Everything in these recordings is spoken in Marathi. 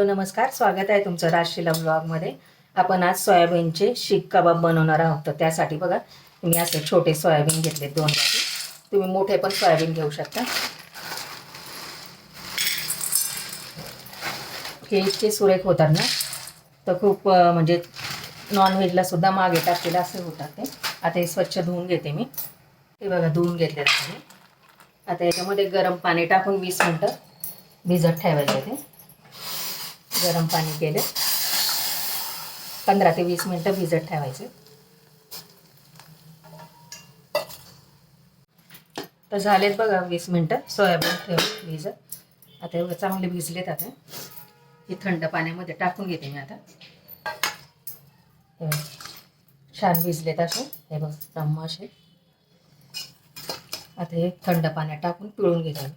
हॅलो नमस्कार. स्वागत आहे तुमचं राजशिला ब्लॉगमध्ये आपण आज सोयाबीनचे शीख कबाब बनवणार आहोत. तर त्यासाठी बघा मी असे छोटे सोयाबीन घेतले दोन वाटी. तुम्ही मोठे पण सोयाबीन घेऊ शकता. हे इतके सुरेख होतात ना. तर खूप म्हणजे नॉनव्हेजला सुद्धा मागे टाकलेलं असे होतात ते. आता हे स्वच्छ धुवून घेते मी. हे बघा धुवून घेतले मी. आता याच्यामध्ये गरम पाणी टाकून वीस मिनटं भिजत ठेवायचं ते. गरम पाणी केले. पंधरा ते वीस मिनटं भिजत ठेवायचे. तर झालेत बघा वीस मिनटं. सोयाबीन ठेवून भिजत आता एवढं चांगले भिजलेत आता. हे थंड पाण्यामध्ये टाकून घेते मी आता. छान भिजलेत असे. हे बघ टम्म असे आता हे थंड पाण्यात टाकून पिळून घेते मी.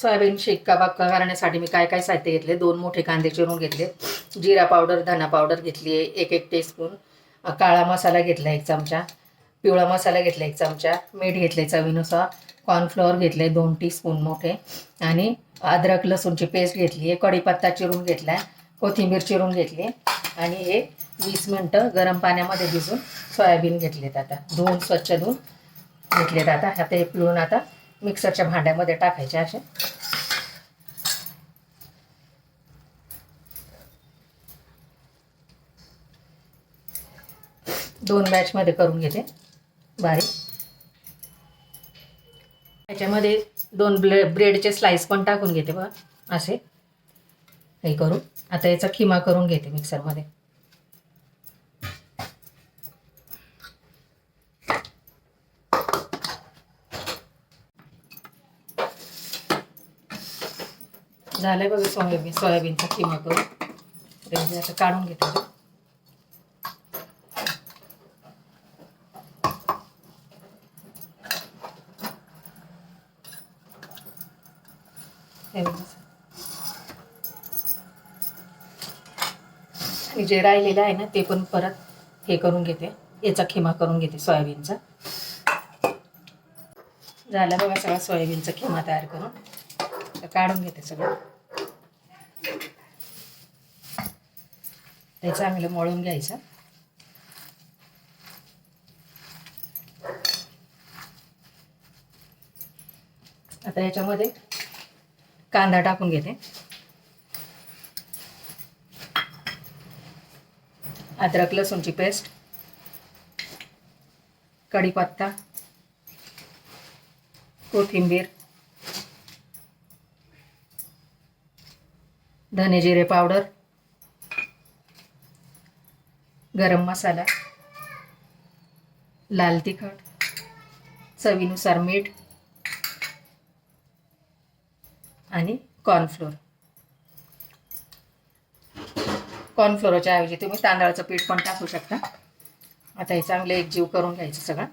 सोयाबीन शेक कबाब करण्यासाठी मी काय काय साहित्य घेतले? दोन मोठे कांदे चिरून घेतले. जिरा पावडर धना पावडर घेतली. आहे एक एक टीस्पून काळा मसाला घेतला एक चमचा. पिवळा मसाला घेतला एक चमचा. मीठ घेतले चवीनुसार. कॉर्नफ्लॉवर घेतले दोन टीस्पून मोठे. आणि अद्रक लसूणची पेस्ट घेतली. आहे कढीपत्ता चिरून घेतला आहे कोथिंबीर चिरून घेतली. आणि हे वीस मिनटं गरम पाण्यामध्ये भिजून सोयाबीन घेतलेत आता. धुवून स्वच्छ धुवून घेतलेत आता. आता हे पिळून आता मिक्सरच्या भांड्यामध्ये टाकायचे असे. दोन बॅचमध्ये करून घेते. बारीक. त्याच्यामध्ये दोन ब्ले ब्रेडचे स्लाइस पण टाकून घेते बघा. असे. हे करून. आता याचा खिमा करून घेते मिक्सरमध्ये. झालं बघा सोयाबीन सोयाबीनचा खिमा करून. आता काढून घेते आणि जे राहिलेलं आहे ना ते पण परत हे करून घेते. याचा खिमा करून घेते सोयाबीनचा. झालं बघा सगळा सोयाबीनचा खिमा तयार करून. तर काढून घेते सगळं. ते चांगलं मळून घ्यायचं. आता याच्यामध्ये कांदा टाकून घेते. अद्रक लसूणची पेस्ट कढीपत्ता कोथिंबीर धने जिरे पावडर गरम मसाला लाल तिखट चवीनुसार मीठ आणि कॉर्नफ्लोअर कॉर्नफ्लोअरच्या ऐवजी तुम्ही तांदळाचं पीठ पण टाकू शकता. आता हे चांगलं एकजीव करून घ्यायचं सगळं.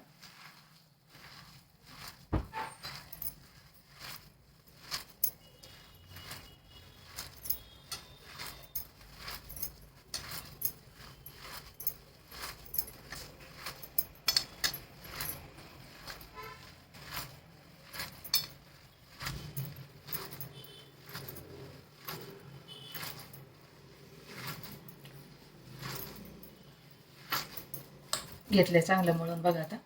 घेतलंय चांगलं म्हणून बघा आता.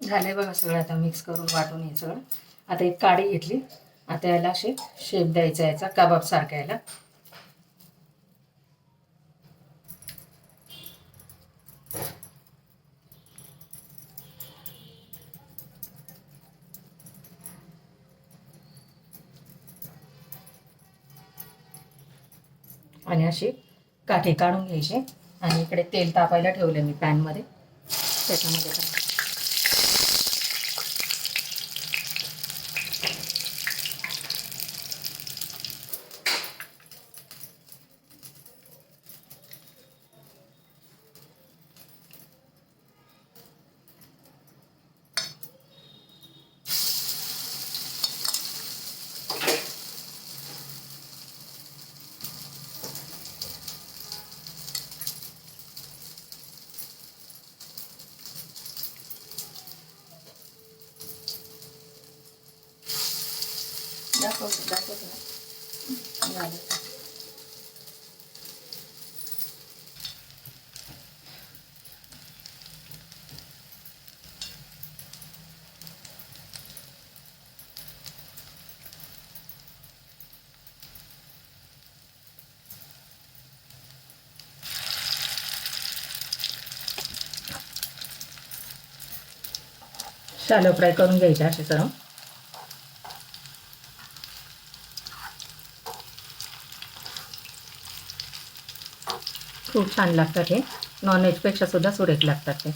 झालंय बघा सगळं आता मिक्स करून वाटून हे सगळं. आता एक काडी घेतली. आता याला असे शेप द्यायचा याचा कबाब सारखा याला. आणि अशी काठे काढून घ्यायचे. आणि इकडे तेल तापायला ठेवले मी पॅनमध्ये. त्याच्यामध्ये शालो फ्राय करून घ्यायचे असे सर्व खूप छान लागतात हे. नॉनव्हेजपेक्षा सुद्धा सुरेख लागतात ते.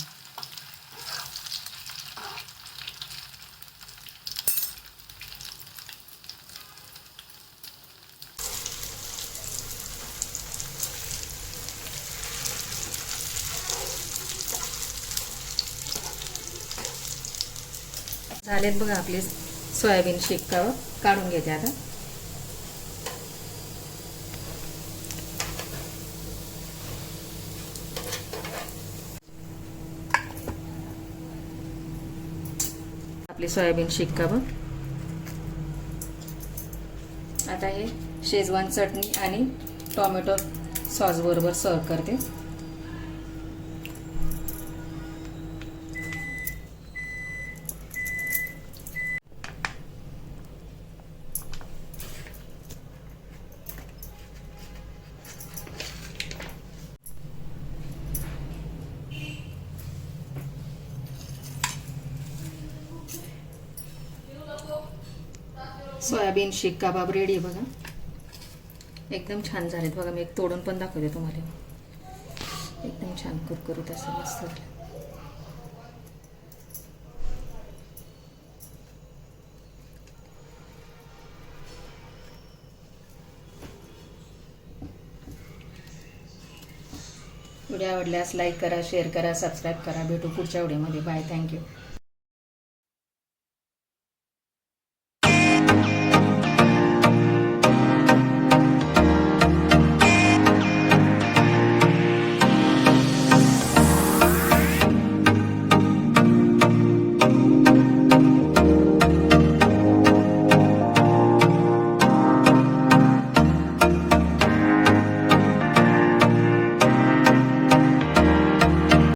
झालेत बघा आपले सोयाबीन शेक काढून घेते आता. आपली सोयाबीन शिक्का आता हे शेजवान चटणी आणि टॉमॅटो सॉस बरोबर सर्व करते. सोयाबीन शेक कबाब रेडी आहे बघा. एकदम छान झालेत बघा. मी एक तोडून पण दाखवते तुम्हाला. एकदम छान कुरकुरीत असं मस्त झालं व्हिडिओ आवडल्यास लाईक करा शेअर करा सबस्क्राईब करा. भेटू पुढच्या व्हिडिओमध्ये. Bye thank you